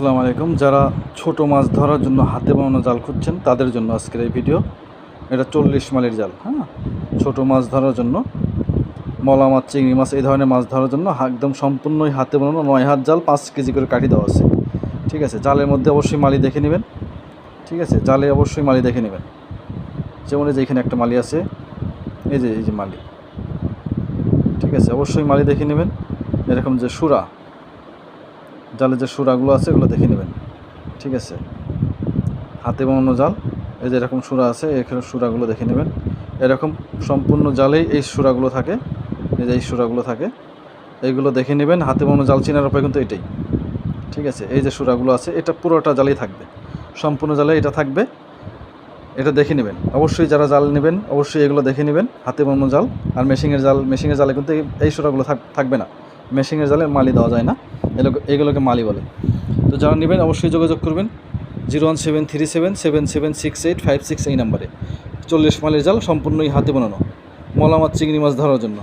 আসসালামু আলাইকুম। যারা ছোট মাছ ধরার জন্য হাতে বানানো জাল খুঁজছেন, তাদের জন্য আজকের এই ভিডিও। এটা চল্লিশ মালের জাল হ্যাঁ? ছোট মাছ ধরার জন্য, মলা মাছ, চিংড়ি মাছ, এই ধরনের মাছ ধরার জন্য একদম সম্পূর্ণই হাতে বানানো নয় হাত জাল, পাঁচ কেজি করে কাঠি দেওয়া আছে। ঠিক আছে? জালের মধ্যে অবশ্যই মালি দেখে নেবেন। ঠিক আছে? জালে অবশ্যই মালি দেখে নেবেন। যেমন যে এখানে একটা মালি আছে, এই যে এই যে মালি। ঠিক আছে? অবশ্যই মালি দেখে নেবেন। এরকম যে সুরা জালে যে সুরাগুলো আছে, এগুলো দেখে নেবেন। ঠিক আছে? হাতে বানানো জাল, এই যে এরকম সুরা আছে, এখানে সুরাগুলো দেখে নেবেন। এরকম সম্পূর্ণ জালেই এই সুরাগুলো থাকে, এই যে এই সুরাগুলো থাকে। এইগুলো দেখে নেবেন, হাতে বানানো জাল চেনার উপায় কিন্তু এটাই। ঠিক আছে? এই যে সুরাগুলো আছে, এটা পুরোটা জালেই থাকবে। সম্পূর্ণ জালে এটা থাকবে, এটা দেখে নেবেন। অবশ্যই যারা জাল নেবেন, অবশ্যই এগুলো দেখে নেবেন, হাতে বানানো জাল। আর মেশিনের জাল মেশিনের জালে কিন্তু এই- সুরাগুলো থাক- থাকবে না। মেশিনের জালে মালি দেওয়া যায় না। এগুলোকে মালি বলে। তো যারা নেবেন অবশ্যই যোগাযোগ করবেন। Zero one seven three seven seven seven six eight, five six এই নাম্বারে। চল্লিশ মালের জাল সম্পূর্ণই হাতে বানানো। মলা মাছ চিংড়ি মাছ ধরার জন্য।